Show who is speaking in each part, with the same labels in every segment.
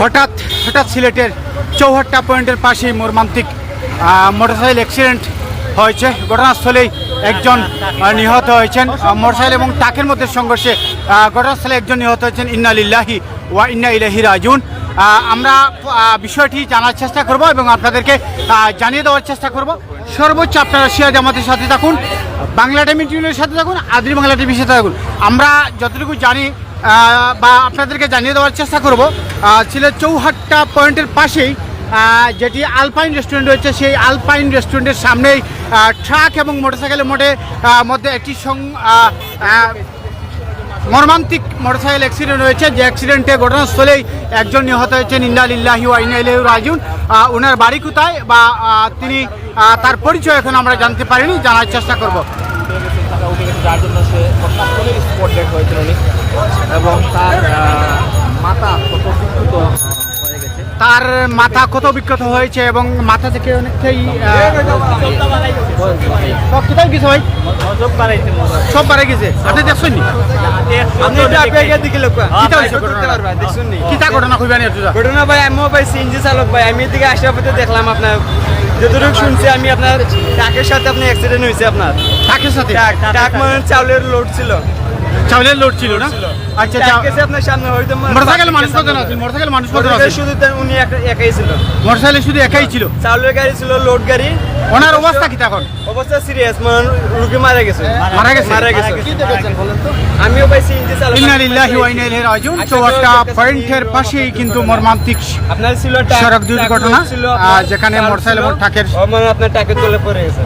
Speaker 1: হঠাৎ হঠাৎ সিলেটের চৌহাট্টা পয়েন্টের পাশেই মর্মান্তিক মোটরসাইকেল অ্যাক্সিডেন্ট হয়েছে। ঘটনাস্থলেই একজন নিহত হয়েছেন। মোটরসাইকেল এবং ট্রাকের মধ্যে সংঘর্ষে ঘটনাস্থলে একজন নিহত হয়েছেন। ইন্না লিল্লাহি ওয়া ইন্না ইলাহি রাজুন আমরা বিষয়টি জানার চেষ্টা করব এবং আপনাদেরকে জানিয়ে দেওয়ার চেষ্টা করব। সর্বোচ্চ আপনারা সিয়াজ আমাদের সাথে থাকুন। বাংলা টাইম টিভির সাথে থাকুন আদির বাংলা টিভির সাথে থাকুন। আমরা যতটুকু জানি বা আপনাদেরকে জানিয়ে দেওয়ার চেষ্টা করব। সিলেট চৌহাট্টা পয়েন্টের পাশেই যেটি আলপাইন রেস্টুরেন্ট রয়েছে। সেই আলপাইন রেস্টুরেন্টের সামনেই ট্রাক এবং মোটরসাইকেলের মোটে মধ্যে একটি সং মর্মান্তিক মোটরসাইকেল অ্যাক্সিডেন্ট হয়েছে যে অ্যাক্সিডেন্টে ঘটনাস্থলেই একজন নিহত হয়েছেন। ইন্না লিল্লাহি ওয়া ইন্না ইলাইহি রাজিউন। আহ, ওনার বাড়ি কোথায় বা তিনি তার পরিচয় এখন আমরা জানতে পারিনি জানার চেষ্টা করব।
Speaker 2: যার জন্য সে ঘটনাস্থলে স্পট ডেট হয়েছিল উনি। এবং তার মাথা কত আহ, হয়ে গেছে।
Speaker 1: তার মাথা কত বিক্ষত হয়েছে এবং মাথা থেকে অনেকটাই কোথায় গেছে ভাই
Speaker 2: নজর বাড়াইছে
Speaker 1: সব বাড়ে গেছে আপনি দেখছেন নি?
Speaker 3: আপনি একটু আপনাকে দিকে লোক
Speaker 1: কিতা হয়েছে ঘটনা?
Speaker 3: দেখছেন নি?
Speaker 1: কিতা ঘটনা কইবেন একটু
Speaker 3: ঘটনা ভাই আমিও ভাই সিএনজি চালক ভাই আমি এদিকে আসার পথে দেখলাম আপনার যতটুকু শুনছি আমি আপনার ট্রাকের সাথে আপনার অ্যাক্সিডেন্ট হয়েছে আপনার।
Speaker 1: ট্রাকের সাথে?
Speaker 3: ট্রাক মানে চাউলের লোড ছিল।
Speaker 1: চাউলের লোড ছিল না? আচ্ছা
Speaker 3: ট্রাক আপনার সামনে হয়তো
Speaker 1: মোটরসাইকেল মানুষ কত আছে মোটরসাইকেল মানুষ কত আছে
Speaker 3: শুধু উনি একাই ছিল।
Speaker 1: মোটরসাইকেল শুধু একাই ছিল?
Speaker 3: চাউলের গাড়ি ছিল লোড গাড়ি।
Speaker 1: ওনার অবস্থা কি তখন?
Speaker 3: অবস্থা সিরিয়াস মানে রুগী মারা গেছে।
Speaker 1: মারা গেছে?
Speaker 3: মারা গেছে। আমিও ভাই সিএনজি চালক।
Speaker 1: ইন্না লিল্লাহি ওয়া ইন্না ইলাইহি রাজিউন। চৌহাট্টা পয়েন্টের পাশেই কিন্তু মর্মান্তিক
Speaker 3: আপনার ছিল
Speaker 1: সড়ক দুর্ঘটনা যেখানে মোটরসাইকেল এবং ট্রাকের
Speaker 3: মানে আপনার ট্রাকের তলে পড়ে গেছে।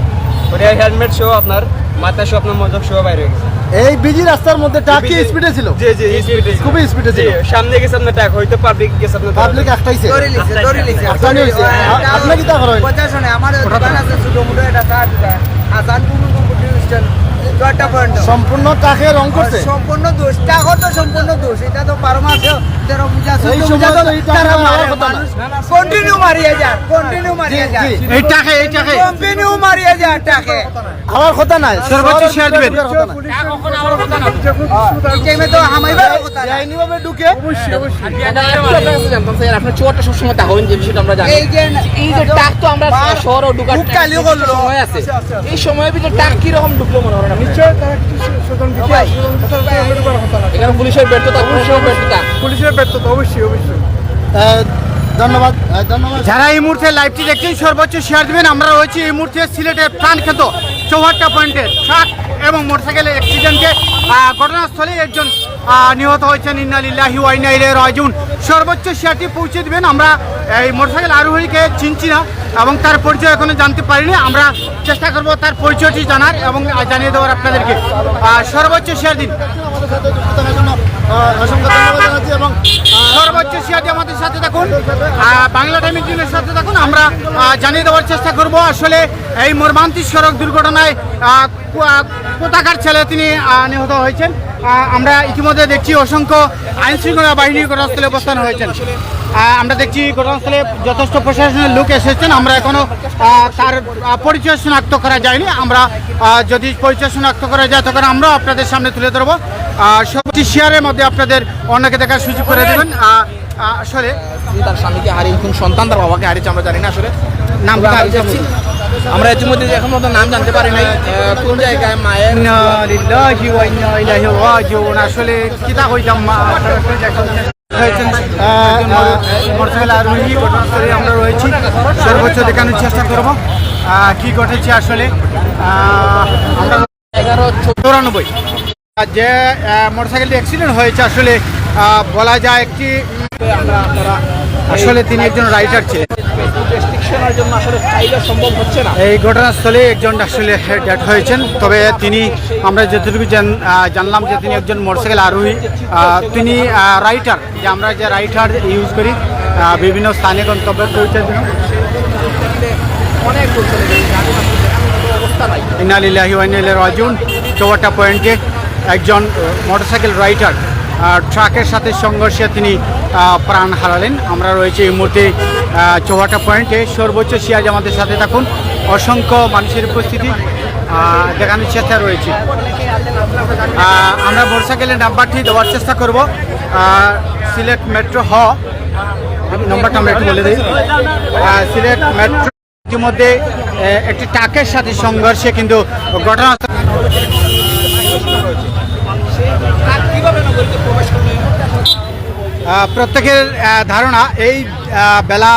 Speaker 3: পরে হেলমেট সহ আপনার মাথা সহ আপনার মজক সহ বাইরে গেছে।
Speaker 4: এই বিজি রাস্তার মধ্যে ট্রাক কি স্পিডে ছিল?
Speaker 3: জি জি স্পিডে
Speaker 4: খুব স্পিডে ছিল।
Speaker 3: সামনে গেছে সামনে ট্রাক হয়তো পাবলিক গেছে আপনার
Speaker 4: পাবলিক আটকাইছে ধরে লিছে ধরে লিছে আপনি কি তা সম্পূর্ণ ট্রাকে রং করছে?
Speaker 5: সম্পূর্ণ দোষ। টাকা তো সম্পূর্ণ দোষ। এটা তো বারো মাসে তেরো পূজা
Speaker 4: এই সময় তো এই টাকা মারার
Speaker 5: কন্টিনিউ মারিয়ে কন্টিনিউ মারিয়ে
Speaker 1: এই টাকে এই টাকে।
Speaker 5: কন্টিনিউ মারিয়ে টাকে।
Speaker 4: আমার কথা নাই।
Speaker 1: সর্বোচ্চ শেয়ার দিবেন।
Speaker 4: কথা নাই।
Speaker 5: এই টাইমে তো কথা না।
Speaker 4: আইনিভাবে ঢুকে।
Speaker 2: আপনার চুয়াটা সবসময় টাকা যে বিষয়টা আমরা জানি।
Speaker 5: এই যে
Speaker 2: এই যে টাক তো আমরা শহর ও ঢুকার
Speaker 5: কালিও করল।
Speaker 2: সময় আছে এই সময়ের ভিতরে টাক কীরকম ঢুকলো মনে হয়? নিশ্চয় পুলিশের ব্যর্থতা পুলিশের ব্যর্থতা।
Speaker 4: পুলিশের ব্যর্থতা অবশ্যই অবশ্যই। ধন্যবাদ ধন্যবাদ।
Speaker 1: যারা এই মুহূর্তে লাইভটি দেখছেন সর্বোচ্চ শেয়ার দিবেন। আমরা রয়েছি এই মুহূর্তে সিলেটের খেত চৌহাট্টা পয়েন্টে ট্রাক এবং মোটরসাইকেলের অ্যাক্সিডেন্টে ঘটনাস্থলে একজন নিহত হয়েছেন। ইন্না লিল্লাহি ওয়া ইন্না ইলাইহি রাজিউন। সর্বোচ্চ শেয়ারটি পৌঁছে দিবেন। আমরা এই মোটরসাইকেল আরোহীকে চিনছি না এবং তার পরিচয় এখনও জানতে পারিনি। আমরা চেষ্টা করব তার পরিচয়টি জানার এবং জানিয়ে দেওয়ার আপনাদেরকে। সর্বোচ্চ শেয়ার দিন।
Speaker 4: এবং
Speaker 1: সর্বোচ্চ শেয়ারটি আমাদের সাথে থাকুন। বাংলা টাইমের টিমের সাথে থাকুন। আমরা জানিয়ে দেওয়ার চেষ্টা করব। আসলে এই মর্মান্তিক সড়ক দুর্ঘটনায় কোথাকার ছেলে তিনি নিহত হয়েছেন? আমরা ইতিমধ্যে দেখছি অসংখ্য আইন শৃঙ্খলা বাহিনী ঘটনাস্থলে অবস্থান হয়েছেন। আমরা দেখছি ঘটনাস্থলে যথেষ্ট প্রশাসনের লোক এসেছেন। আমরা এখনও আহ, তার পরিচয় শনাক্ত করা যায়নি। আমরা যদি পরিচয় শনাক্ত করা যায় তখন আমরাও আপনাদের সামনে তুলে ধরবো। সবটি শেয়ারের মধ্যে আপনাদের অন্যকে দেখার সুযোগ করে দেবেন। আসলে
Speaker 2: তার স্বামীকে হারিয়ে সন্তান তার বাবাকে হারিয়েছে আমরা জানি না আসলে।
Speaker 1: নাম
Speaker 2: আমরা ইতিমধ্যে এখন মতো নাম জানতে পারি নাই কোন জায়গায় মায়ের
Speaker 1: আসলে কিতা কইতাম মা মোটরসাইকেল আরোহী ঘটনাস্থলে আমরা রয়েছি। সর্বোচ্চ দেখানোর চেষ্টা করব। আহ, কি ঘটেছে আসলে?
Speaker 2: এগারো
Speaker 1: চৌরানব্বই। যে মোটরসাইকেলটি অ্যাক্সিডেন্ট হয়েছে আসলে আহ, বলা যায় একটি
Speaker 2: আমরা আপনারা
Speaker 1: আসলে তিনি একজন রাইটার ছিলেন।
Speaker 2: জন্য আসলে সম্ভব হচ্ছে না।
Speaker 1: এই ঘটনাস্থলে একজন আসলে ডেথ হয়েছেন। তবে তিনি আমরা যতটুকু জানলাম যে তিনি একজন মোটরসাইকেল আরোহী তিনি রাইটার যে আমরা যে রাইটার ইউজ করি বিভিন্ন স্থানে গন্তব্য পৌঁছার জন্য
Speaker 2: অনেক
Speaker 1: ইনালিল্লাহি ওয়াইনাল রাজুন পয়েন্টে একজন মোটরসাইকেল রাইডার ট্রাকের সাথে সংঘর্ষে তিনি প্রাণ হারালেন। আমরা রয়েছে এই মুহূর্তে চৌহাটা পয়েন্টে। সর্বোচ্চ সিয়াজ আমাদের সাথে থাকুন। অসংখ্য মানুষের উপস্থিতি দেখানোর চেষ্টা রয়েছে। আমরা মোটরসাইকেলের নাম্বারটি দেওয়ার চেষ্টা করব। সিলেট মেট্রো হ নম্বরটা আমরা একটু বলে দিই। সিলেট মেট্রো ইতিমধ্যে একটি ট্রাকের সাথে সংঘর্ষে কিন্তু ঘটনা
Speaker 2: প্রবেশ
Speaker 1: প্রত্যেকের ধারণা এই বেলা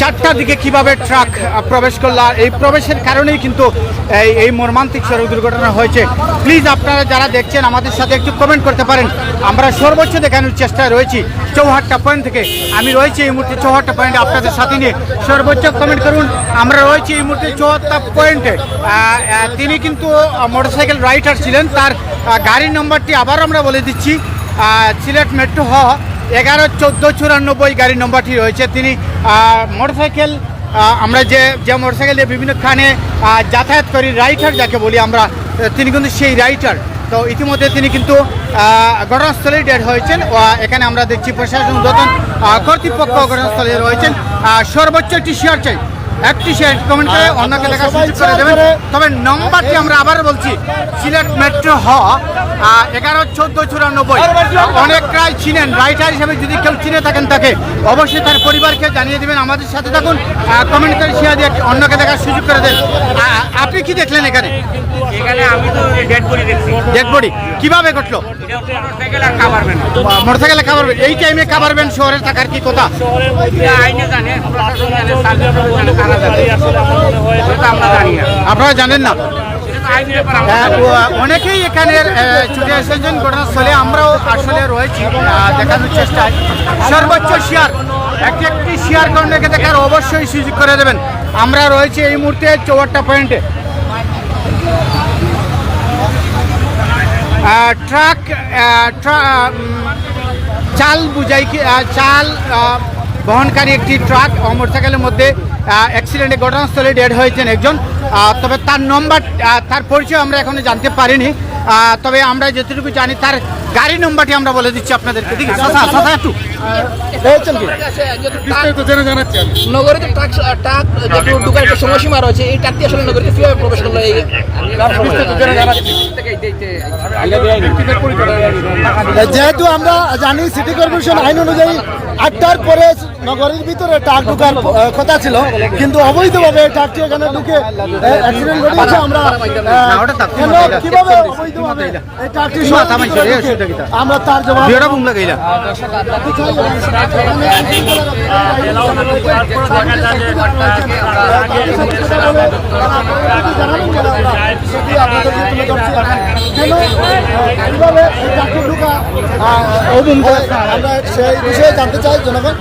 Speaker 1: চারটার দিকে কীভাবে ট্রাক প্রবেশ করল এই প্রবেশের কারণেই কিন্তু এই এই মর্মান্তিক সড়ক দুর্ঘটনা হয়েছে। প্লিজ আপনারা যারা দেখছেন আমাদের সাথে একটু কমেন্ট করতে পারেন। আমরা সর্বোচ্চ দেখানোর চেষ্টায় রয়েছি চৌহাট্টা পয়েন্ট থেকে। আমি রয়েছি এই মুহূর্তে চৌহাট্টা পয়েন্টে আপনাদের সাথে নিয়ে। সর্বোচ্চ কমেন্ট করুন। আমরা রয়েছি এই মুহূর্তে চৌহাট্টা পয়েন্টে তিনি কিন্তু মোটরসাইকেল রাইডার ছিলেন। তার গাড়ির নম্বরটি আবার আমরা বলে দিচ্ছি। সিলেট মেট্রো হ এগারো চোদ্দ চুরানব্বই গাড়ির নম্বরটি রয়েছে। তিনি মোটরসাইকেল আমরা যে যে মোটরসাইকেল দিয়ে বিভিন্ন আহ, যাতায়াত করি রাইটার যাকে বলি আমরা তিনি কিন্তু সেই রাইটার তো ইতিমধ্যে তিনি কিন্তু ঘটনাস্থলে ডেড হয়েছেন। এখানে আমরা দেখছি প্রশাসন উদ্বোধন কর্তৃপক্ষ ঘটনাস্থলে রয়েছেন। সর্বোচ্চ একটি শেয়ার চাই একটি শেয়ার কমেন্ট করে অন্যকে দেখা সুযোগ করে দেবেন। তবে নম্বরটি আমরা আবার বলছি সিলেট মেট্রো হ এগারো চোদ্দ চুরানব্বই। অনেকরাই চিনেন রাইটার হিসেবে যদি কেউ চিনে থাকেন তাকে অবশ্যই তার পরিবারকে জানিয়ে দেবেন আমাদের সাথে থাকুন কমেন্ট করে শেয়ার দিয়ে অন্যকে দেখার সুযোগ করে দেন। আপনি কি দেখলেন এখানে?
Speaker 6: এখানে আমি তো ডেড বডি দেখছি।
Speaker 1: ডেড বডি কীভাবে ঘটলো?
Speaker 6: মোটরসাইকেল
Speaker 1: খাবার এই টাইমে খাবারবেন শহরের থাকার কি কথা?
Speaker 6: এটা আইনে জানে প্রশাসন জানে সার্ভিস জানে কারা জানে। সেটা আমরা জানি না।
Speaker 1: আপনারা জানেন না। ও- অনেকেই এখানে ছুটে এসেছেন ঘটনাস্থলে আমরাও আসলে রয়েছি দেখানোর চেষ্টায়। সর্বোচ্চ শেয়ার এক একটি শেয়ার কর্ণকে দেখার অবশ্যই সুযোগ করে দেবেন। আমরা রয়েছি এই মুহূর্তে চৌয়াট্টা পয়েন্টে। ট্রাক চাল বুঝাই চাল বহনকারী একটি ট্রাক ও মোটরসাইকেলের মধ্যে অ্যাক্সিডেন্টে ঘটনাস্থলে ডেড হয়েছেন একজন। তবে তার নম্বর তার পরিচয় আমরা এখনও জানতে পারিনি। তবে আমরা যতটুকু জানি তার গাড়ি নম্বরটি আমরা বলে দিচ্ছি আপনাদেরকে। ঠিক আছে একটু।
Speaker 2: নগরীতে ট্রাক ঢুকার একটা সময়সীমা রয়েছে এই ট্রাকটি আসলে নগরীতে কীভাবে প্রবেশ করল? এই
Speaker 4: যেহেতু আমরা জানি সিটি কর্পোরেশন আইন অনুযায়ী আটটার পরে নগরের ভিতরে ট্রাক ঢুকার কথা ছিল। কিন্তু অবৈধভাবে ট্রাকটি এখানে ঢুকে অ্যাক্সিডেন্ট ঘটেছে আমরা কীভাবে অবৈধভাবে এই ট্রাকটি? আমরা তার জবাব আমরা সেই বিষয়ে জানতে চাই জনগণ।